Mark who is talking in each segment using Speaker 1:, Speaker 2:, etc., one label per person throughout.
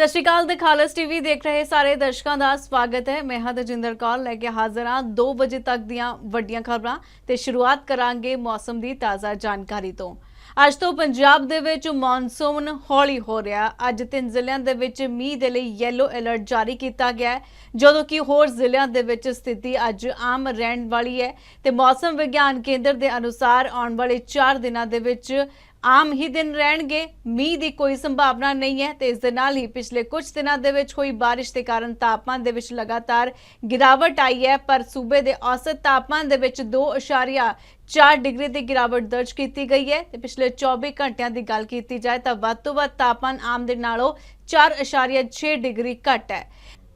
Speaker 1: ਸਤਿ ਸ਼੍ਰੀ ਅਕਾਲ ਦੇ ਖਾਲਸ ਟੀਵੀ ਦੇਖ ਰਹੇ ਸਾਰੇ ਦਰਸ਼ਕਾਂ ਦਾ ਸਵਾਗਤ ਹੈ। ਮੈਂ ਹਾਂ ਤਜਿੰਦਰ ਕੌਰ, ਲੈ ਕੇ ਹਾਜ਼ਰ ਹਾਂ 2 ਵਜੇ ਤੱਕ ਦੀਆਂ ਵੱਡੀਆਂ ਖਬਰਾਂ ਤੇ ਸ਼ੁਰੂਆਤ ਕਰਾਂਗੇ ਮੌਸਮ ਦੀ ਤਾਜ਼ਾ ਜਾਣਕਾਰੀ ਤੋਂ। ਅੱਜ ਤੋਂ ਪੰਜਾਬ ਦੇ ਵਿੱਚ ਮੌਨਸੂਨ ਹੌਲੀ ਹੋ ਰਿਹਾ। ਅੱਜ ਤਿੰਨ ਜ਼ਿਲ੍ਹਿਆਂ ਦੇ ਵਿੱਚ ਮੀਂਹ ਦੇ ਲਈ ਯੈਲੋ ਅਲਰਟ ਜਾਰੀ ਕੀਤਾ ਗਿਆ ਹੈ। ਜਦੋਂ ਕਿ ਹੋਰ ਜ਼ਿਲ੍ਹਿਆਂ ਦੇ ਵਿੱਚ ਸਥਿਤੀ ਅੱਜ ਆਮ ਰਹਿਣ ਵਾਲੀ ਹੈ ਤੇ ਮੌਸਮ ਵਿਗਿਆਨ ਕੇਂਦਰ ਦੇ ਅਨੁਸਾਰ ਆਉਣ ਵਾਲੇ 4 ਦਿਨਾਂ ਦੇ ਵਿੱਚ ਆਮ ਹੀ ਦਿਨ ਰਹਿਣਗੇ, ਮੀਂਹ ਦੀ ਕੋਈ ਸੰਭਾਵਨਾ ਨਹੀਂ ਹੈ ਤੇ ਇਸ ਦੇ ਨਾਲ ਹੀ ਪਿਛਲੇ ਕੁਝ ਦਿਨਾਂ ਦੇ ਵਿੱਚ ਹੋਈ ਬਾਰਿਸ਼ ਦੇ ਕਾਰਨ ਤਾਪਮਾਨ ਦੇ ਵਿੱਚ ਲਗਾਤਾਰ ਗਿਰਾਵਟ ਆਈ ਹੈ, ਪਰ ਸੂਬੇ ਦੇ ਔਸਤ ਤਾਪਮਾਨ ਦੇ ਵਿੱਚ 2.4 ਡਿਗਰੀ ਦੀ ਗਿਰਾਵਟ ਦਰਜ ਕੀਤੀ ਗਈ ਹੈ ਤੇ ਪਿਛਲੇ 24 ਘੰਟਿਆਂ ਦੀ ਗੱਲ ਕੀਤੀ ਜਾਏ ਤਾਂ ਵੱਧ ਤੋਂ ਵੱਧ ਤਾਪਮਾਨ ਆਮ ਦੇ ਨਾਲੋਂ 4.6 ਡਿਗਰੀ ਘੱਟ ਹੈ।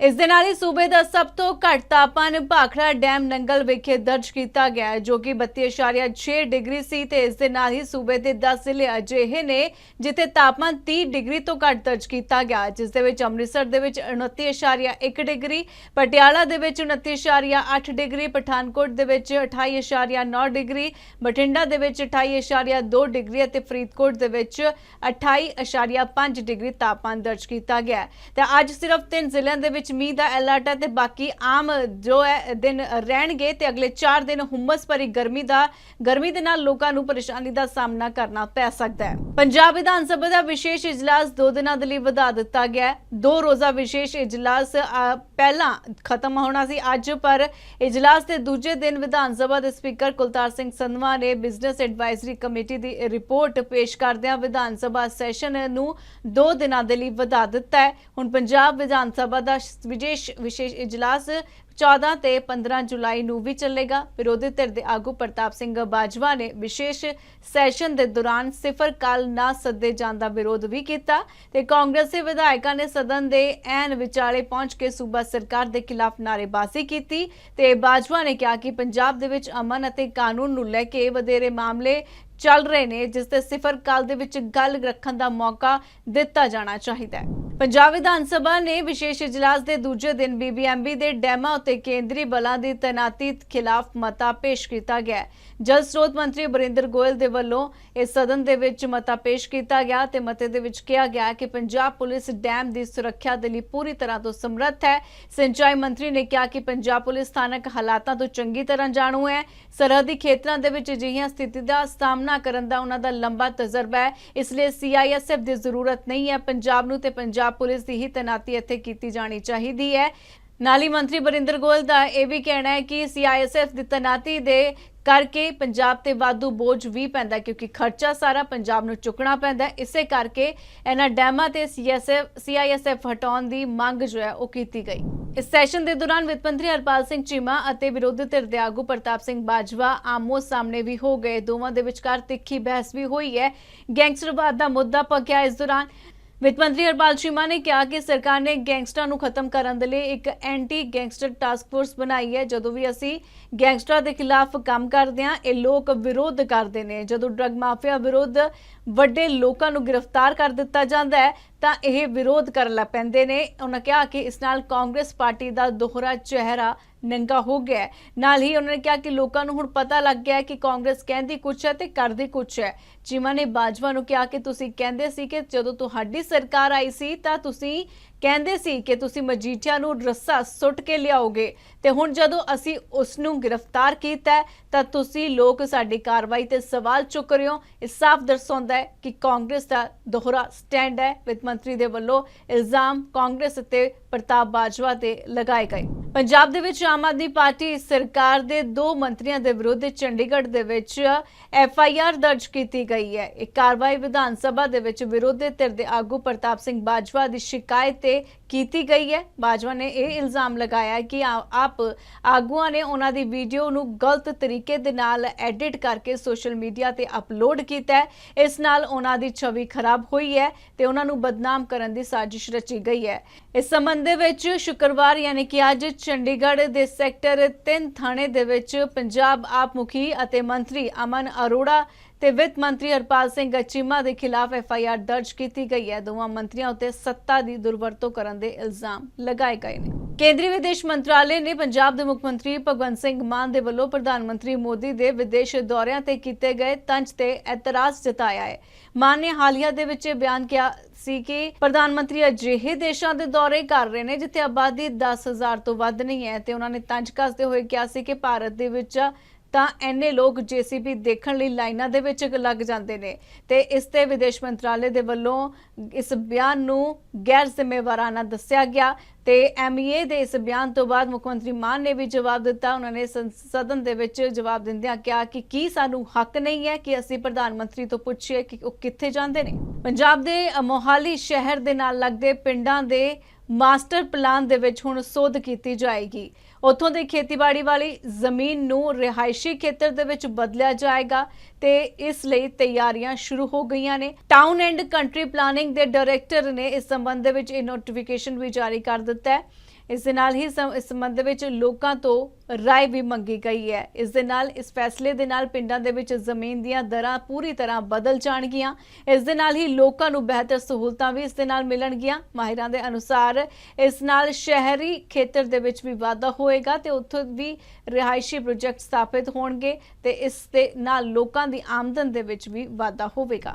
Speaker 1: ਇਸ ਦੇ ਨਾਲ ਹੀ ਸੂਬੇ ਦਾ ਸਭ ਤੋਂ ਘੱਟ ਤਾਪਮਾਨ ਭਾਖੜਾ ਡੈਮ ਨੰਗਲ ਵਿਖੇ ਦਰਜ ਕੀਤਾ ਗਿਆ ਜੋ ਕਿ 32.6 ਡਿਗਰੀ ਸੀ ਤੇ ਇਸ ਦੇ ਨਾਲ ਹੀ ਸੂਬੇ ਦੇ 10 ਜ਼ਿਲ੍ਹੇ ਅਜਿਹੇ ਨੇ ਜਿੱਥੇ ਤਾਪਮਾਨ 30 ਡਿਗਰੀ ਤੋਂ ਘੱਟ ਦਰਜ ਕੀਤਾ ਗਿਆ ਜਿਸ ਦੇ ਵਿੱਚ ਅੰਮ੍ਰਿਤਸਰ ਦੇ ਵਿੱਚ 29.1 ਡਿਗਰੀ, ਪਟਿਆਲਾ ਦੇ ਵਿੱਚ 29.8 ਡਿਗਰੀ, ਪਠਾਨਕੋਟ ਦੇ ਵਿੱਚ 28.9 ਡਿਗਰੀ, ਬਠਿੰਡਾ ਦੇ ਵਿੱਚ 28.2 ਡਿਗਰੀ ਅਤੇ ਫਰੀਦਕੋਟ ਦੇ ਵਿੱਚ 28.5 ਡਿਗਰੀ ਤਾਪਮਾਨ ਦਰਜ ਕੀਤਾ ਗਿਆ ਹੈ। ਤੇ ਅੱਜ ਸਿਰਫ ਤਿੰਨ ਜ਼ਿਲ੍ਹਿਆਂ ਦੇ ਵਿੱਚ ਮੀਂਹ ਦਾ ਅਲਰਟ ਹੈ ਤੇ ਬਾਕੀ ਆਮ ਜੋ ਹੈ ਦਿਨ ਰਹਿਣਗੇ ਤੇ ਅਗਲੇ 4 ਦਿਨ ਹੁਮਸ ਭਰੀ ਗਰਮੀ ਦਾ, ਗਰਮੀ ਦੇ ਨਾਲ ਲੋਕਾਂ ਨੂੰ ਪਰੇਸ਼ਾਨੀ ਦਾ ਸਾਹਮਣਾ ਕਰਨਾ ਪੈ ਸਕਦਾ ਹੈ। ਪੰਜਾਬ ਵਿਧਾਨ ਸਭਾ ਦਾ ਵਿਸ਼ੇਸ਼ ਇਜਲਾਸ 2 ਦਿਨਾਂ ਦੇ ਲਈ ਵਧਾ ਦਿੱਤਾ ਗਿਆ ਹੈ। ਦੋ ਰੋਜ਼ਾ ਵਿਸ਼ੇਸ਼ ਇਜਲਾਸ ਪਹਿਲਾਂ ਖਤਮ ਹੋਣਾ ਸੀ ਅੱਜ, ਪਰ ਇਜਲਾਸ ਦੇ ਦੂਜੇ ਦਿਨ ਵਿਧਾਨ ਸਭਾ ਦੇ ਸਪੀਕਰ ਕੁਲਤਾਰ ਸਿੰਘ ਸੰਧਵਾ ਨੇ ਬਿਜ਼ਨਸ ਐਡਵਾਈਜ਼ਰੀ ਕਮੇਟੀ ਦੀ ਰਿਪੋਰਟ ਪੇਸ਼ ਕਰਦਿਆਂ ਵਿਧਾਨ ਸਭਾ ਸੈਸ਼ਨ ਨੂੰ 2 ਦਿਨਾਂ ਦੇ ਲਈ ਵਧਾ ਦਿੱਤਾ ਹੈ। ਹੁਣ ਪੰਜਾਬ ਵਿਧਾਨ ਸਭਾ ਦਾ ਵਿਸ਼ੇਸ਼ ਵਿਸ਼ੇਸ਼ ਇਜਲਾਸ 14 ਤੇ 15 ਜੁਲਾਈ ਨੂੰ ਵੀ ਚੱਲੇਗਾ। ਵਿਰੋਧੀ ਧਿਰ ਦੇ ਆਗੂ ਪ੍ਰਤਾਪ ਸਿੰਘ ਬਾਜਵਾ ਨੇ ਵਿਸ਼ੇਸ਼ ਸੈਸ਼ਨ ਦੇ ਦੌਰਾਨ ਸਿਫਰ ਕਾਲ ਨਾ ਸੱਦੇ ਜਾਣ ਦਾ ਵਿਰੋਧ ਵੀ ਕੀਤਾ ਤੇ ਕਾਂਗਰਸੀ ਵਿਧਾਇਕਾਂ ਨੇ ਸਦਨ ਦੇ ਐਨ ਵਿਚਾਲੇ ਪਹੁੰਚ ਕੇ ਸੂਬਾ ਸਰਕਾਰ ਦੇ ਖਿਲਾਫ ਨਾਅਰੇਬਾਜ਼ੀ ਕੀਤੀ ਤੇ ਬਾਜਵਾ ਨੇ ਕਿਹਾ ਕਿ ਪੰਜਾਬ ਦੇ ਵਿੱਚ ਅਮਨ ਅਤੇ ਕਾਨੂੰਨ ਨੂੰ ਲੈ ਕੇ ਵਧੇਰੇ ਮਾਮਲੇ ਚੱਲ ਰਹੇ ਨੇ, ਜਿਸ ਤੇ ਸਿਫਰ ਕਾਲ ਦੇ ਵਿੱਚ ਗੱਲ ਰੱਖਣ ਦਾ ਮੌਕਾ ਦਿੱਤਾ ਜਾਣਾ ਚਾਹੀਦਾ ਹੈ। ਪੰਜਾਬ ਵਿਧਾਨ ਸਭਾ ਨੇ ਵਿਸ਼ੇਸ਼ ਇਜਲਾਸ ਦੇ ਦੂਜੇ ਦਿਨ ਬੀਬੀਐਮਬੀ ਦੇ ਡੈਮਾ ਉੱਤੇ ਕੇਂਦਰੀ ਬਲਾਂ ਦੀ ਤੈਨਾਤੀ ਖਿਲਾਫ ਮਤਾ ਪੇਸ਼ ਕੀਤਾ ਗਿਆ ਜਲ ਸਰੋਤ ਮੰਤਰੀ ਬਰਿੰਦਰ ਗੋਇਲ ਦੇ ਵੱਲੋਂ ਇਸ ਸਦਨ ਦੇ ਵਿੱਚ ਮਤਾ ਪੇਸ਼ ਕੀਤਾ ਗਿਆ ਤੇ ਮਤੇ ਦੇ ਵਿੱਚ ਕਿਹਾ ਗਿਆ ਕਿ ਪੰਜਾਬ ਪੁਲਿਸ ਡੈਮ ਦੀ ਸੁਰੱਖਿਆ ਦੇ ਲਈ ਪੂਰੀ ਤਰ੍ਹਾਂ ਤੋਂ ਸਮਰੱਥ ਹੈ। ਸਿੰਚਾਈ ਮੰਤਰੀ ਨੇ ਕਿਹਾ ਕਿ ਪੰਜਾਬ ਪੁਲਿਸ ਸਥਾਨਕ ਹਾਲਾਤਾਂ ਤੋਂ ਚੰਗੀ ਤਰ੍ਹਾਂ ਜਾਣੂ ਹੈ। ਸਰਹੱਦੀ ਖੇਤਰਾਂ ਦੇ ਵਿੱਚ ਅਜਿਹੀਆਂ ਸਥਿਤੀ ਦਾ ਸਾਹਮਣਾ ਕਰਨ ਦਾ ਉਹਨਾਂ ਦਾ ਲੰਬਾ ਤਜਰਬਾ ਹੈ। ਇਸ ਲਈ ਸੀਆਈਐਸਐਫ ਦੀ ਜ਼ਰੂਰਤ ਨਹੀਂ ਹੈ। ਪੰਜਾਬ ਨੂੰ ਤੇ ਪੰਜਾਬ ਪੁਲਿਸ ਦੀ ਹੀ ਤੈਨਾਤੀ ਇੱਥੇ ਕੀਤੀ ਜਾਣੀ ਚਾਹੀਦੀ ਹੈ। ਨਾਲੀ ਮੰਤਰੀ ਬਰਿੰਦਰ ਗੋਇਲ ਦਾ ਇਹ ਵੀ ਕਹਿਣਾ ਹੈ ਕਿ ਸੀਆਈਐਸਐਫ ਦੀ ਤੈਨਾਤੀ ਦੇ ਕਰਕੇ ਪੰਜਾਬ ਤੇ ਵਾਧੂ ਬੋਝ ਵੀ ਪੈਂਦਾ ਕਿਉਂਕਿ ਖਰਚਾ ਸਾਰਾ ਪੰਜਾਬ ਨੂੰ ਚੁੱਕਣਾ ਪੈਂਦਾ ਇਸੇ ਕਰਕੇ ਇਹਨਾਂ ਡੈਮਾਂ ਤੇ ਸੀਐਸਐਫ ਸੀਆਈਐਸਐਫ ਹਟਾਉਣ ਦੀ ਮੰਗ ਜੋ ਹੈ, ਉਹ ਕੀਤੀ ਗਈ। ਇਸ ਸੈਸ਼ਨ ਦੇ ਦੌਰਾਨ ਵਿੱਤ ਮੰਤਰੀ ਹਰਪਾਲ ਸਿੰਘ ਚੀਮਾ ਅਤੇ ਵਿਰੋਧੀ ਧਿਰ ਦੇ ਆਗੂ ਪ੍ਰਤਾਪ ਸਿੰਘ ਬਾਜਵਾ ਆਮੋ ਸਾਹਮਣੇ ਵੀ ਹੋ ਗਏ। ਦੋਵਾਂ ਦੇ ਵਿਚਕਾਰ ਤਿੱਖੀ ਬਹਿਸ ਵੀ ਹੋਈ ਹੈ। ਗੈਂਗਸਟਰਵਾਦ ਦਾ ਮੁੱਦਾ ਪਕਿਆ ਇਸ ਦੌਰਾਨ। ਵਿੱਤ ਮੰਤਰੀ ਹਰਪਾਲ ਚੀਮਾ ਨੇ ਕਿਹਾ ਕਿ ਸਰਕਾਰ ਨੇ ਗੈਂਗਸਟਰਾਂ ਨੂੰ ਖਤਮ ਕਰਨ ਦੇ ਲਈ ਇੱਕ ਐਂਟੀ ਗੈਂਗਸਟਰ ਟਾਸਕ ਫੋਰਸ ਬਣਾਈ ਹੈ। ਜਦੋਂ ਵੀ ਅਸੀਂ ਗੈਂਗਸਟਰਾਂ ਦੇ ਖਿਲਾਫ ਕੰਮ ਕਰਦੇ ਹਾਂ, ਇਹ ਲੋਕ ਵਿਰੋਧ ਕਰਦੇ ਨੇ। ਜਦੋਂ ਡਰੱਗ ਮਾਫੀਆ ਵਿਰੁੱਧ ਵੱਡੇ ਲੋਕਾਂ ਨੂੰ ਗ੍ਰਿਫਤਾਰ ਕਰ ਦਿੱਤਾ ਜਾਂਦਾ ਹੈ, ਤਾਂ ਇਹ ਵਿਰੋਧ ਕਰਨ ਲੱਗ ਪੈਂਦੇ ਨੇ। ਉਹਨਾਂ ਕਿਹਾ ਕਿ ਇਸ ਨਾਲ ਕਾਂਗਰਸ ਪਾਰਟੀ ਦਾ ਦੋਹਰਾ ਚਿਹਰਾ ਨੰਗਾ ਹੋ ਗਿਆ ਨਾਲ ਹੀ ਉਹਨਾਂ ਨੇ ਕਿਹਾ ਕਿ ਲੋਕਾਂ ਨੂੰ ਹੁਣ ਪਤਾ ਲੱਗ ਗਿਆ ਕਿ ਕਾਂਗਰਸ ਕਹਿੰਦੀ ਕੁਛ ਹੈ ਤੇ ਕਰਦੀ ਕੁਛ ਹੈ। ਚੀਮਾ ਨੇ ਬਾਜਵਾ ਨੂੰ ਕਿਹਾ ਕਿ ਤੁਸੀਂ ਕਹਿੰਦੇ ਸੀ ਕਿ ਜਦੋਂ ਤੁਹਾਡੀ ਸਰਕਾਰ ਆਈ ਸੀ ਤਾਂ ਤੁਸੀਂ ਕਹਿੰਦੇ ਸੀ ਕਿ ਤੁਸੀਂ ਮਜੀਠੀਆ ਨੂੰ ਰੱਸਾ ਸੁੱਟ ਕੇ ਲਿਆਓਗੇ ਤੇ ਹੁਣ ਜਦੋਂ ਅਸੀਂ ਉਸ ਨੂੰ ਗ੍ਰਿਫਤਾਰ ਕੀਤਾ ਤਾਂ ਤੁਸੀਂ ਲੋਕ ਸਾਡੀ ਕਾਰਵਾਈ ਤੇ ਸਵਾਲ ਚੁੱਕ ਰਹੇ ਹੋ। ਇਹ ਸਾਫ਼ ਦਰਸਾਉਂਦਾ ਹੈ ਕਿ ਕਾਂਗਰਸ ਦਾ ਦੋਹਰਾ ਸਟੈਂਡ ਹੈ। ਵਿੱਤ ਮੰਤਰੀ ਦੇ ਵੱਲੋਂ ਇਲਜ਼ਾਮ ਕਾਂਗਰਸ ਅਤੇ ਪ੍ਰਤਾਪ ਬਾਜਵਾ ਤੇ ਲਗਾਏ ਗਏ। ਪੰਜਾਬ ਦੇ ਵਿੱਚ ਆਮ ਆਦਮੀ ਪਾਰਟੀ ਸਰਕਾਰ ਦੇ ਦੋ ਮੰਤਰੀਆਂ ਦੇ ਵਿਰੁੱਧ ਚੰਡੀਗੜ੍ਹ ਦੇ ਵਿੱਚ ਐਫ ਆਈ ਆਰ ਦਰਜ ਕੀਤੀ ਗਈ ਹੈ। ਇਹ ਕਾਰਵਾਈ ਵਿਧਾਨ ਸਭਾ ਦੇ ਵਿੱਚ ਵਿਰੋਧੀ ਧਿਰ ਦੇ ਆਗੂ ਪ੍ਰਤਾਪ ਸਿੰਘ ਬਾਜਵਾ ਦੀ ਸ਼ਿਕਾਇਤ ਤੇ ਕੀਤੀ ਗਈ ਹੈ। ਬਾਜਵਾ ਨੇ ਇਹ ਇਲਜ਼ਾਮ ਲਗਾਇਆ ਕਿ ਆਪ ਆਗੂਆਂ ਨੇ ਉਹਨਾਂ ਦੀ ਵੀਡੀਓ ਨੂੰ ਗਲਤ ਤਰੀਕੇ ਦੇ ਨਾਲ ਐਡਿਟ ਕਰਕੇ ਸੋਸ਼ਲ ਮੀਡੀਆ ਤੇ ਅਪਲੋਡ ਕੀਤਾ ਹੈ। ਇਸ ਨਾਲ ਉਹਨਾਂ ਦੀ ਛਵੀ ਖਰਾਬ ਹੋਈ ਹੈ ਤੇ ਉਹਨਾਂ ਨੂੰ ਬਦਨਾਮ ਕਰਨ ਦੀ ਸਾਜ਼ਿਸ਼ ਰਚੀ ਗਈ ਹੈ। ਇਸ ਸੰਬੰਧ ਵਿੱਚ ਸ਼ੁੱਕਰਵਾਰ ਯਾਨੀ ਕਿ ਅੱਜ ਚੰਡੀਗੜ੍ਹ ਦੇ ਸੈਕਟਰ 3 ਥਾਣੇ ਦੇ ਵਿੱਚ ਪੰਜਾਬ ਆਪ ਮੁਖੀ ਅਤੇ ਮੰਤਰੀ ਅਮਨ ਅਰੋੜਾ ਤੇ ਵਿੱਤ ਮੰਤਰੀ ਹਰਪਾਲ ਸਿੰਘ ਚੀਮਾ ਦੇ ਖਿਲਾਫ ਐਫ ਆਈ ਆਰ ਦਰਜ ਕੀਤੀ ਗਈ ਹੈ। ਦੋਵਾਂ ਮੰਤਰੀਆਂ ਉੱਤੇ ਸੱਤਾ ਦੀ ਦੁਰਵਰਤੋਂ ਕਰਨ ਦੇ ਇਲਜ਼ਾਮ ਲਗਾਏ ਗਏ ਨੇ। ਕੇਂਦਰੀ ਵਿਦੇਸ਼ ਮੰਤਰਾਲੇ ਨੇ ਪੰਜਾਬ ਦੇ ਮੁੱਖ ਮੰਤਰੀ ਭਗਵੰਤ ਸਿੰਘ ਮਾਨ ਦੇ ਵੱਲੋਂ ਪ੍ਰਧਾਨ ਮੰਤਰੀ ਮੋਦੀ ਦੇ ਵਿਦੇਸ਼ ਦੌਰਿਆਂ ਤੇ ਕੀਤੇ ਗਏ ਤੰਜ ਤੇ ਇਤਰਾਜ਼ ਜਤਾਇਆ ਹੈ। ਮਾਨ ਨੇ ਹਾਲੀਆ ਦੇ ਵਿੱਚ ਇਹ ਬਿਆਨ ਕਿਹਾ ਸੀ ਕਿ ਪ੍ਰਧਾਨ ਮੰਤਰੀ ਅਜਿਹੇ ਦੇਸ਼ਾਂ ਦੇ ਦੌਰੇ ਕਰ ਰਹੇ ਨੇ ਜਿੱਥੇ ਆਬਾਦੀ 10000 ਤੋਂ ਵੱਧ ਨਹੀਂ ਹੈ ਤੇ ਉਹਨਾਂ ਨੇ ਤੰਜ ਕੱਸਦੇ ਹੋਏ ਕਿਹਾ ਸੀ ਕਿ ਭਾਰਤ ਦੇ ਵਿੱਚ ਤਾਂ ਐਨੇ ਲੋਕ ਜੀਸੀਬੀ ਦੇਖਣ ਲਈ ਲਾਈਨਾਂ ਦੇ ਵਿੱਚ ਲੱਗ ਜਾਂਦੇ ਨੇ। ਤੇ ਇਸ ਤੇ ਵਿਦੇਸ਼ ਮੰਤਰਾਲੇ ਦੇ ਵੱਲੋਂ ਇਸ ਬਿਆਨ ਨੂੰ ਗੈਰ ਜ਼ਿੰਮੇਵਾਰਾਨਾ ਦੱਸਿਆ ਗਿਆ ਤੇ ਐਮਈਏ ਦੇ ਇਸ ਬਿਆਨ ਤੋਂ ਬਾਅਦ ਮੁੱਖ ਮੰਤਰੀ ਮਾਨ ਨੇ ਵੀ ਜਵਾਬ ਦਿੱਤਾ। ਉਹਨਾਂ ਨੇ ਸੰ- ਸਦਨ ਦੇ ਵਿੱਚ ਜਵਾਬ ਦਿੰਦਿਆਂ ਕਿਹਾ ਕਿ ਕੀ ਸਾਨੂੰ ਹੱਕ ਨਹੀਂ ਹੈ ਕਿ ਅਸੀਂ ਪ੍ਰਧਾਨ ਮੰਤਰੀ ਤੋਂ ਪੁੱਛੀਏ ਕਿ ਉਹ ਕਿੱਥੇ ਜਾਂਦੇ ਨੇ। ਪੰਜਾਬ ਦੇ ਮੋਹਾਲੀ ਸ਼ਹਿਰ ਦੇ ਨਾਲ ਲੱਗਦੇ ਪਿੰਡਾਂ ਦੇ ਮਾਸਟਰ ਪਲਾਨ ਦੇ ਵਿੱਚ ਹੁਣ ਸੋਧ ਕੀਤੀ ਜਾਏਗੀ। ਉੱਥੋਂ ਦੀ ਖੇਤੀਬਾੜੀ ਵਾਲੀ ਜ਼ਮੀਨ ਨੂੰ ਰਿਹਾਇਸ਼ੀ ਖੇਤਰ ਦੇ ਵਿੱਚ ਬਦਲਿਆ ਜਾਏਗਾ ਤੇ ਇਸ ਲਈ ਤਿਆਰੀਆਂ ਸ਼ੁਰੂ ਹੋ ਗਈਆਂ ਨੇ। ਟਾਊਨ ਐਂਡ ਕੰਟਰੀ ਪਲਾਨਿੰਗ ਦੇ ਡਾਇਰੈਕਟਰ ਨੇ ਇਸ ਸੰਬੰਧ ਦੇ ਵਿੱਚ ਇਹ ਨੋਟੀਫਿਕੇਸ਼ਨ ਵੀ ਜਾਰੀ ਕਰ ਦਿੱਤਾ ਹੈ। ਇਸ ਦੇ ਨਾਲ ਹੀ ਇਸ ਸੰਬੰਧ ਵਿੱਚ ਲੋਕਾਂ ਤੋਂ ਰਾਏ ਵੀ ਮੰਗੀ ਗਈ ਹੈ। ਇਸ ਦੇ ਨਾਲ, ਇਸ ਫੈਸਲੇ ਦੇ ਨਾਲ ਪਿੰਡਾਂ ਦੇ ਵਿੱਚ ਜ਼ਮੀਨ ਦੀਆਂ ਦਰਾਂ ਪੂਰੀ ਤਰ੍ਹਾਂ ਬਦਲ ਜਾਣਗੀਆਂ। ਇਸ ਦੇ ਨਾਲ ਹੀ ਲੋਕਾਂ ਨੂੰ ਬਿਹਤਰ ਸਹੂਲਤਾਂ ਵੀ ਇਸ ਦੇ ਨਾਲ ਮਿਲਣਗੀਆਂ। ਮਾਹਿਰਾਂ ਦੇ ਅਨੁਸਾਰ, ਇਸ ਨਾਲ ਸ਼ਹਿਰੀ ਖੇਤਰ ਦੇ ਵਿੱਚ ਵੀ ਵਾਧਾ ਹੋਏਗਾ ਤੇ ਉੱਥੋਂ ਵੀ ਰਿਹਾਇਸ਼ੀ ਪ੍ਰੋਜੈਕਟ ਸਥਾਪਿਤ ਹੋਣਗੇ ਤੇ ਇਸ ਦੇ ਨਾਲ ਲੋਕਾਂ ਦੀ ਆਮਦਨ ਦੇ ਵਿੱਚ ਵੀ ਵਾਧਾ ਹੋਵੇਗਾ।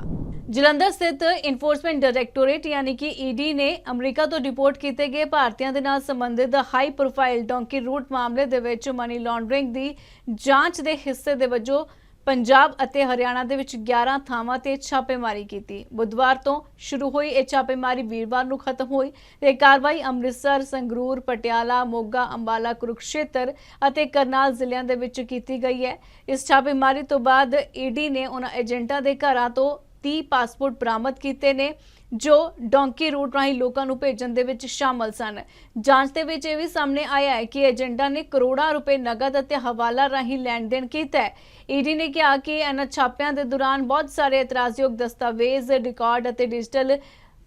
Speaker 1: ਜਲੰਧਰ ਸਥਿਤ ਇਨਫੋਰਸਮੈਂਟ ਡਾਇਰੈਕਟੋਰੇਟ ਯਾਨੀ ਕਿ ਈਡੀ ਨੇ ਅਮਰੀਕਾ ਤੋਂ ਰਿਪੋਰਟ ਕੀਤੇ ਗਏ ਭਾਰਤੀਆਂ ਦੇ ਨਾਲ ਸੰਬੰਧਿਤ ਹਾਈ ਪ੍ਰੋਫਾਈਲ ਡੌਂਕੀ ਰੂਟ ਮਾਮਲੇ ਦੇ ਵਿੱਚ ਮਨੀ ਲਾਂਡਰਿੰਗ ਦੀ ਜਾਂਚ ਦੇ ਹਿੱਸੇ ਦੇ ਵਜੋਂ ਪੰਜਾਬ ਅਤੇ ਹਰਿਆਣਾ ਦੇ ਵਿੱਚ 11 ਥਾਵਾਂ ਤੇ ਛਾਪੇਮਾਰੀ ਕੀਤੀ। ਬੁੱਧਵਾਰ ਤੋਂ ਸ਼ੁਰੂ ਹੋਈ ਇਹ ਛਾਪੇਮਾਰੀ ਵੀਰਵਾਰ ਨੂੰ ਖਤਮ ਹੋਈ। ਤੇ ਕਾਰਵਾਈ ਅੰਮ੍ਰਿਤਸਰ, ਸੰਗਰੂਰ, ਪਟਿਆਲਾ, ਮੋਗਾ, ਅੰਬਾਲਾ, ਕੁਰੂਕਸ਼ੇਤਰ ਅਤੇ ਕਰਨਾਲ ਜ਼ਿਲ੍ਹਿਆਂ ਦੇ ਵਿੱਚ ਕੀਤੀ ਗਈ ਹੈ। ਇਸ ਛਾਪੇਮਾਰੀ ਤੋਂ ਬਾਅਦ ਈਡੀ ਨੇ ਉਹਨਾਂ ਏਜੰਟਾਂ ਦੇ ਘਰਾਂ ਤੋਂ 30 ਪਾਸਪੋਰਟ ਬਰਾਮਦ ਕੀਤੇ ਨੇ। ਜੋ ਡੌਂਕੀ ਰੂਟ ਰਾਹੀਂ ਲੋਕਾਂ ਨੂੰ ਭੇਜਣ ਦੇ ਵਿੱਚ ਸ਼ਾਮਲ ਸਨ। ਜਾਂਚ ਦੇ ਵਿੱਚ ਇਹ ਵੀ ਸਾਹਮਣੇ ਆਇਆ ਹੈ ਕਿ ਏਜੰਟਾਂ ਨੇ ਕਰੋੜਾਂ ਰੁਪਏ ਨਗਦ ਅਤੇ ਹਵਾਲਾ ਰਾਹੀਂ ਲੈਣ ਦੇਣ ਕੀਤਾ ਹੈ। ਈਡੀ ਨੇ ਕਿਹਾ ਕਿ ਇਹਨਾਂ ਛਾਪਿਆਂ ਦੇ ਦੌਰਾਨ ਬਹੁਤ ਸਾਰੇ ਇਤਰਾਜ਼ਯੋਗ ਦਸਤਾਵੇਜ਼ ਰਿਕਾਰਡ ਅਤੇ ਡਿਜੀਟਲ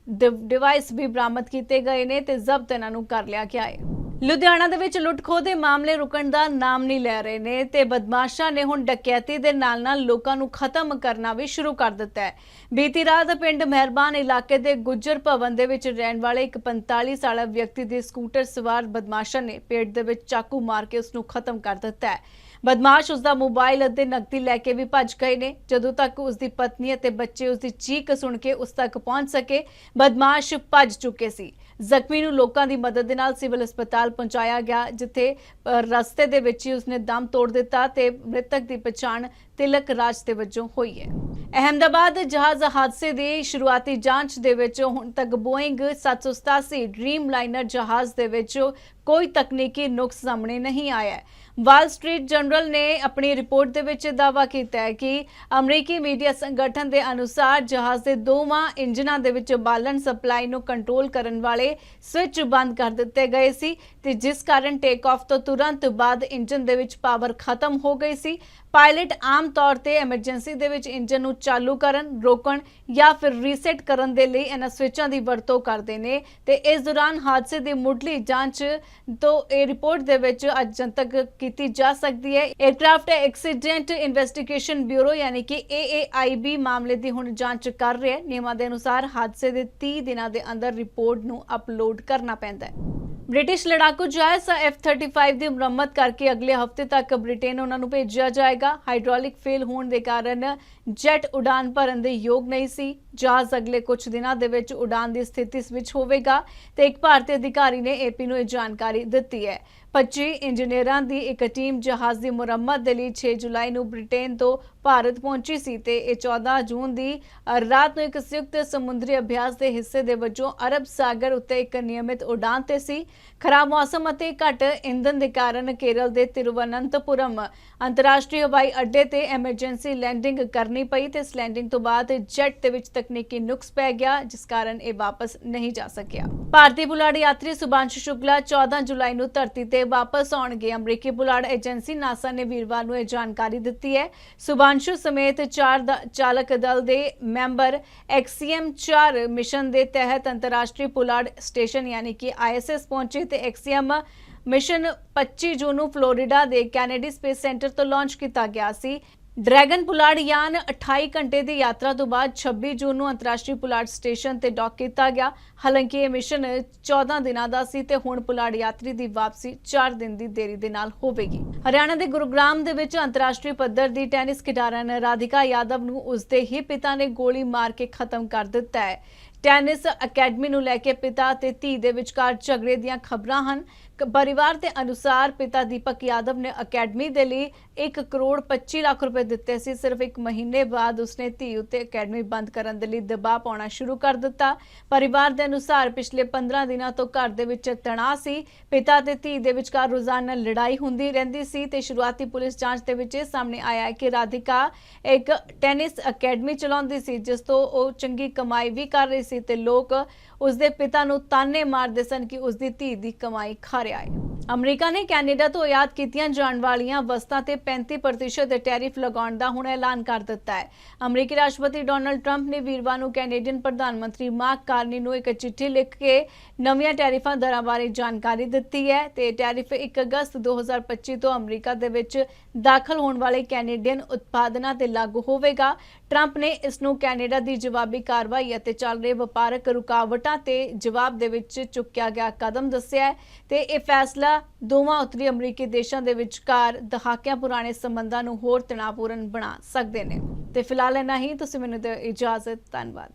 Speaker 1: ਡਿਵ- ਡਿਵਾਈਸ ਵੀ ਬਰਾਮਦ ਕੀਤੇ ਗਏ ਨੇ ਤੇ ਜ਼ਬਤ ਇਹਨਾਂ ਨੂੰ ਕਰ ਲਿਆ ਗਿਆ ਹੈ। ਲੁਧਿਆਣਾ ਦੇ ਵਿੱਚ ਲੁੱਟਖੋ ਦੇ ਮਾਮਲੇ ਰੁਕਣ ਦਾ ਨਾਮ ਨਹੀਂ ਲੈ ਰਹੇ ਨੇ ਤੇ ਬਦਮਾਸ਼ਾਂ ਨੇ ਹੁਣ ਡਕੈਤੀ ਦੇ ਨਾਲ-ਨਾਲ ਲੋਕਾਂ ਨੂੰ ਖਤਮ ਕਰਨਾ ਵੀ ਸ਼ੁਰੂ ਕਰ ਦਿੱਤਾ ਹੈ। ਬੀਤੀ ਰਾਤ ਪਿੰਡ ਮਹਿਰਬਾਨ ਇਲਾਕੇ ਦੇ ਗੁੱਜਰ ਭਵਨ ਦੇ ਵਿੱਚ ਰਹਿਣ ਵਾਲੇ ਇੱਕ 45 ਸਾਲਾ ਵਿਅਕਤੀ ਦੇ ਸਕੂਟਰ ਸਵਾਰ ਬਦਮਾਸ਼ਾਂ ਨੇ ਪੇਟ ਦੇ ਵਿੱਚ ਚਾਕੂ ਮਾਰ ਕੇ ਉਸ ਨੂੰ ਖਤਮ ਕਰ ਦਿੱਤਾ ਹੈ। ਬਦਮਾਸ਼ ਉਸ ਦਾ ਮੋਬਾਈਲ ਅਤੇ ਨਕਦੀ ਲੈ ਕੇ ਵੀ ਭੱਜ ਗਏ ਨੇ। ਜਦੋਂ ਤੱਕ ਉਸ ਦੀ ਪਤਨੀ ਅਤੇ ਬੱਚੇ ਉਸ ਦੀ ਚੀਕ ਸੁਣ ਕੇ ਉਸ ਤੱਕ ਪਹੁੰਚ ਸਕੇ, ਬਦਮਾਸ਼ ਭੱਜ ਚੁੱਕੇ ਸੀ। ਜ਼ਖਮੀ ਨੂੰ ਲੋਕਾਂ ਦੀ ਮਦਦ ਦੇ ਨਾਲ ਸਿਵਲ ਹਸਪਤਾਲ ਪਹੁੰਚਾਇਆ ਗਿਆ ਜਿੱਥੇ ਅ, ਰਸਤੇ ਦੇ ਵਿੱਚ ਹੀ ਉਸਨੇ ਦਮ ਤੋੜ ਦਿੱਤਾ ਤੇ ਮ੍ਰਿਤਕ ਦੀ ਪਛਾਣ ਤਿਲਕ ਰਾਜ ਦੇ ਵਜੋਂ ਹੋਈ ਹੈ। ਅਹਮਦਾਬਾਦ ਜਹਾਜ਼ ਹਾਦਸੇ ਦੀ ਸ਼ੁਰੂਆਤੀ ਜਾਂਚ ਦੇ ਵਿੱਚ ਹੁਣ ਤੱਕ ਬੋਇੰਗ 787 ਡ੍ਰੀਮ ਲਾਈਨਰ ਜਹਾਜ਼ ਦੇ ਵਿੱਚ ਕੋਈ ਤਕਨੀਕੀ ਨੁਕਸ ਸਾਹਮਣੇ ਨਹੀਂ ਆਇਆ ਹੈ। ਵਾਲ ਸਟਰੀਟ ਜਰਨਲ ਨੇ ਆਪਣੀ ਰਿਪੋਰਟ ਦੇ ਵਿੱਚ ਦਾਅਵਾ ਕੀਤਾ ਹੈ ਕਿ ਅਮਰੀਕੀ ਮੀਡੀਆ ਸੰਗਠਨ ਦੇ ਅਨੁਸਾਰ ਜਹਾਜ਼ ਦੇ ਦੋਵਾਂ ਇੰਜਨਾਂ ਦੇ ਵਿੱਚ ਬਾਲਣ ਸਪਲਾਈ ਨੂੰ ਕੰਟਰੋਲ ਕਰਨ ਵਾਲੇ ਸਵਿਚ ਬੰਦ ਕਰ ਦਿੱਤੇ ਗਏ ਸੀ ਤੇ ਜਿਸ ਕਾਰਨ ਟੇਕ ਆਫ ਤੋਂ ਤੁਰੰਤ ਬਾਅਦ ਇੰਜਨ ਦੇ ਵਿੱਚ ਪਾਵਰ ਖਤਮ ਹੋ ਗਈ ਸੀ। ਪਾਇਲਟ ਆਮ ਤੌਰ ਤੇ ਐਮਰਜੈਂਸੀ ਦੇ ਵਿੱਚ ਇੰਜਨ ਨੂੰ ਚਾਲੂ ਕਰਨ, ਰੋਕਣ ਜਾਂ ਫਿਰ ਰੀਸੈਟ ਕਰਨ ਦੇ ਲਈ ਇਹਨਾਂ ਸਵਿਚਾਂ ਦੀ ਵਰਤੋਂ ਕਰਦੇ ਨੇ ਤੇ ਇਸ ਦੌਰਾਨ ਹਾਦਸੇ ਦੀ ਮੁੱਢਲੀ ਜਾਂਚ ਤੋਂ ਇਹ ਰਿਪੋਰਟ ਦੇ ਵਿੱਚ ਅੱਜ ਜਨਤਕ ਕੀਤੀ ਜਾ ਸਕਦੀ ਹੈ। 에ਅਰਕ੍ਰਾਫਟ ਐਕਸੀਡੈਂਟ ਇਨਵੈਸਟੀਗੇਸ਼ਨ ਬਿਊਰੋ ਯਾਨੀ ਕਿ AAIB ਮਾਮਲੇ ਦੀ ਹੁਣ ਜਾਂਚ ਕਰ ਰਿਹਾ ਹੈ। ਨਿਯਮਾਂ ਦੇ ਅਨੁਸਾਰ ਹਾਦਸੇ ਦੇ 30 ਦਿਨਾਂ ਦੇ ਅੰਦਰ ਰਿਪੋਰਟ ਨੂੰ ਅਪਲੋਡ ਕਰਨਾ ਪੈਂਦਾ ਹੈ। ਬ੍ਰਿਟਿਸ਼ ਲੜਾਕੂ ਜਹਾਜ਼ F-35 ਦੀ ਮੁਰੰਮਤ ਕਰਕੇ ਅਗਲੇ ਹਫ਼ਤੇ ਤੱਕ ਬ੍ਰਿਟੇਨ ਉਹਨਾਂ ਨੂੰ ਭੇਜਿਆ ਜਾਏਗਾ। ਹਾਈਡ੍ਰੋਲਿਕ ਫੇਲ ਹੋਣ ਦੇ ਕਾਰਨ ਜੈਟ ਉਡਾਨ ਭਰਨ ਦੇ ਯੋਗ ਨਹੀਂ ਸੀ। ਜਹਾਜ਼ ਅਗਲੇ ਕੁਝ ਦਿਨਾਂ ਦੇ ਵਿੱਚ ਉਡਾਨ ਦੀ ਸਥਿਤੀ ਵਿੱਚ ਹੋਵੇਗਾ ਤੇ ਇੱਕ ਭਾਰਤੀ ਅਧਿਕਾਰੀ ਨੇ ਏਪੀ ਨੂੰ ਇਹ ਜਾਣਕਾਰੀ ਦਿੱਤੀ ਹੈ। 25 ਇੰਜੀਨੀਅਰਾਂ ਦੀ ਇੱਕ ਟੀਮ ਜਹਾਜ਼ ਦੀ ਮੁਰੰਮਤ ਦੇ ਲਈ 6 ਜੁਲਾਈ ਨੂੰ ਬ੍ਰਿਟੇਨ ਤੋਂ ਭਾਰਤ ਪਹੁੰਚੀ ਸੀ ਤੇ ਇਹ 14 ਜੂਨ ਦੀ ਰਾਤ ਨੂੰ ਇੱਕ ਸੰਯੁਕਤ ਸਮੁੰਦਰੀ ਅਭਿਆਸ ਦੇ ਹਿੱਸੇ ਦੇ ਵਜੋਂ ਅਰਬ ਸਾਗਰ ਉੱਤੇ ਇੱਕ ਨਿਯਮਿਤ ਉਡਾਨ ਤੇ ਸੀ। ਖਰਾਬ ਮੌਸਮ ਅਤੇ ਘੱਟ ਇੰਧਨ ਦੇ ਕਾਰਨ ਕੇਰਲ ਦੇ ਤਿਰੁਵਨੰਤਪੁਰਮ ਅੰਤਰਰਾਸ਼ਟਰੀ ਹਵਾਈ ਅੱਡੇ ਤੇ ਐਮਰਜੈਂਸੀ ਲੈਂਡਿੰਗ ਕਰਨੀ ਪਈ ਤੇ ਇਸ ਲੈਂਡਿੰਗ ਤੋਂ ਬਾਅਦ ਜੈਟ ਦੇ ਵਿੱਚ ਤਕਨੀਕੀ ਨੁਕਸ ਪੈ ਗਿਆ, ਜਿਸ ਕਾਰਨ ਇਹ ਵਾਪਸ ਨਹੀਂ ਜਾ ਸਕਿਆ। ਭਾਰਤੀ ਪੁਲਾੜ ਯਾਤਰੀ ਸੁਭਾਂਸ਼ੂ ਸ਼ੁਕਲਾ 14 ਜੁਲਾਈ ਨੂੰ ਧਰਤੀ ਤੇ ਵਾਪਸ ਆਉਣਗੇ। ਅਮਰੀਕੀ ਬੁਲਾੜ ਏਜੰਸੀ ਨਾਸਾ ਨੇ ਵੀਰਵਾਰ ਨੂੰ ਇਹ ਜਾਣਕਾਰੀ ਦਿੱਤੀ ਹੈ। ਸੁਬਾਂਸ਼ੂ ਸਮੇਤ ਚਾਰ ਚਾਲਕ ਦਲ ਦੇ ਮੈਂਬਰ ਐਕਸੀਐਮ 4 ਮਿਸ਼ਨ ਦੇ ਤਹਿਤ ਅੰਤਰਰਾਸ਼ਟਰੀ ਪੁਲਾੜ ਸਟੇਸ਼ਨ ਯਾਨੀ ਕਿ ਆਈਐਸਐਸ ਪਹੁੰਚੇ ਤੇ ਐਕਸੀਐਮ ਮਿਸ਼ਨ 25 ਜੂਨ ਨੂੰ ਫਲੋਰੀਡਾ ਦੇ ਕੈਨੇਡੀ ਸਪੇਸ ਸੈਂਟਰ ਤੋਂ ਲਾਂਚ ਕੀਤਾ ਗਿਆ ਸੀ। ਡਰੈਗਨ ਪੁਲਾੜ ਯਾਨ 28 ਘੰਟੇ ਦੀ ਯਾਤਰਾ ਤੋਂ ਬਾਅਦ 26 ਜੂਨ ਨੂੰ ਅੰਤਰਰਾਸ਼ਟਰੀ ਪੁਲਾੜ ਸਟੇਸ਼ਨ ਤੇ ਡੌਕ ਕੀਤਾ ਗਿਆ। ਹਾਲਾਂਕਿ ਇਹ ਮਿਸ਼ਨ 14 ਦਿਨਾਂ ਦਾ ਸੀ ਤੇ ਹੁਣ ਪੁਲਾੜ ਯਾਤਰੀ ਦੀ ਵਾਪਸੀ 4 ਦਿਨ ਦੀ ਦੇਰੀ ਦੇ ਨਾਲ ਹੋਵੇਗੀ। ਹਰਿਆਣਾ ਦੇ ਗੁਰੂਗ੍ਰਾਮ ਦੇ ਵਿੱਚ ਅੰਤਰਰਾਸ਼ਟਰੀ ਪੱਧਰ ਦੀ ਟੈਨਿਸ ਖਿਡਾਰਨ ਰਾਧਿਕਾ ਯਾਦਵ ਨੂੰ ਉਸਦੇ ਹੀ ਪਿਤਾ ਨੇ ਗੋਲੀ ਮਾਰ ਕੇ ਖਤਮ ਕਰ ਦਿੱਤਾ ਹੈ। ਟੈਨਿਸ ਅਕੈਡਮੀ ਨੂੰ ਲੈ ਕੇ ਪਿਤਾ ਤੇ ਧੀ ਦੇ ਵਿਚਕਾਰ ਝਗੜੇ ਦੀਆਂ ਖਬਰਾਂ ਹਨ। ਪਰਿਵਾਰ ਦੇ ਅਨੁਸਾਰ ਪਿਤਾ ਦੀਪਕ ਯਾਦਵ ਨੇ ਅਕੈਡਮੀ ਦੇ ਲਈ 1 ਕਰੋੜ 25 ਲੱਖ ਰੁਪਏ ਦਿੱਤੇ ਸੀ। ਸਿਰਫ ਇੱਕ ਮਹੀਨੇ ਬਾਅਦ ਉਸਨੇ ਧੀ ਉੱਤੇ ਅਕੈਡਮੀ ਬੰਦ ਕਰਨ ਦੇ ਲਈ ਦਬਾਅ ਪਾਉਣਾ ਸ਼ੁਰੂ ਕਰ ਦਿੱਤਾ। ਪਰਿਵਾਰ ਦੇ ਅਨੁਸਾਰ ਪਿਛਲੇ 15 ਦਿਨਾਂ ਤੋਂ ਘਰ ਦੇ ਵਿੱਚ ਤਣਾਅ ਸੀ। ਪਿਤਾ ਤੇ ਧੀ ਦੇ ਵਿਚਕਾਰ ਰੋਜ਼ਾਨਾ ਲੜਾਈ ਹੁੰਦੀ ਰਹਿੰਦੀ ਸੀ ਤੇ ਸ਼ੁਰੂਆਤੀ ਪੁਲਿਸ ਜਾਂਚ ਦੇ ਵਿੱਚ ਇਹ ਸਾਹਮਣੇ ਆਇਆ ਕਿ ਰਾਧਿਕਾ ਇੱਕ ਟੈਨਿਸ ਅਕੈਡਮੀ ਚਲਾਉਂਦੀ ਸੀ, ਜਿਸ ਤੋਂ ਉਹ ਚੰਗੀ ਕਮਾਈ ਵੀ ਕਰ ਰਹੀ ਸੀ ਤੇ ਲੋਕ ਉਸਦੇ ਪਿਤਾ ਨੂੰ ਤਾਨੇ ਮਾਰਦੇ ਸਨ ਕਿ ਉਸਦੀ ਧੀ ਦੀ ਕਮਾਈ ਖਾ ਰਿਹਾ ਹੈ। ਅਮਰੀਕਾ ਨੇ ਕੈਨੇਡਾ ਤੋਂ ਆਯਾਤ ਕੀਤੀਆਂ ਜਾਣ ਵਾਲੀਆਂ ਵਸਤਾਂ ਤੇ 35% ਦੇ ਟੈਰਿਫ ਲਗਾਉਣ ਦਾ ਹੁਣ ਐਲਾਨ ਕਰ ਦਿੱਤਾ ਹੈ। ਅਮਰੀਕੀ ਰਾਸ਼ਟਰਪਤੀ ਡੋਨਲਡ ਟਰੰਪ ਨੇ ਵੀਰਵਾਰ ਨੂੰ ਕੈਨੇਡੀਅਨ ਪ੍ਰਧਾਨ ਮੰਤਰੀ ਮਾਰਕ ਕਾਰਨੀ ਨੂੰ ਇੱਕ ਚਿੱਠੀ ਲਿਖ ਕੇ ਨਵੀਆਂ ਟੈਰਿਫਾਂ ਦਰਾਂ ਬਾਰੇ ਜਾਣਕਾਰੀ ਦਿੱਤੀ ਹੈ ਤੇ ਟੈਰਿਫ 1 ਅਗਸਤ 2025 ਤੋਂ ਅਮਰੀਕਾ ਦੇ ਵਿੱਚ ਦਾਖਲ ਹੋਣ ਵਾਲੇ ਕੈਨੇਡੀਅਨ ਉਤਪਾਦਨਾਂ ਤੇ ਲਾਗੂ ਹੋਵੇਗਾ। ਟਰੰਪ ਨੇ ਇਸ ਨੂੰ ਕੈਨੇਡਾ ਦੀ ਜਵਾਬੀ ਕਾਰਵਾਈ ਅਤੇ ਚੱਲ ਰਹੇ ਵਪਾਰਕ ਰੁਕਾਵਟਾਂ ਤੇ ਜਵਾਬ ਦੇ ਵਿੱਚ ਚੁੱਕਿਆ ਗਿਆ ਕਦਮ ਦੱਸਿਆ ਹੈ ਤੇ ਇਹ ਫੈਸਲਾ ਦੋਵਾਂ ਉੱਤਰੀ ਅਮਰੀਕੀ ਦੇਸ਼ਾਂ ਦੇ ਵਿਚਕਾਰ ਦਹਾਕਿਆਂ ਪੁਰਾਣੇ ਸੰਬੰਧਾਂ ਨੂੰ ਹੋਰ ਤਣਾਅਪੂਰਨ ਬਣਾ ਸਕਦੇ ਨੇ। ਤੇ ਫਿਲਹਾਲ ਇੰਨਾ ਹੀ। ਤੁਸੀਂ ਮੈਨੂੰ ਦਿਓ ਇਜਾਜ਼ਤ। ਧੰਨਵਾਦ।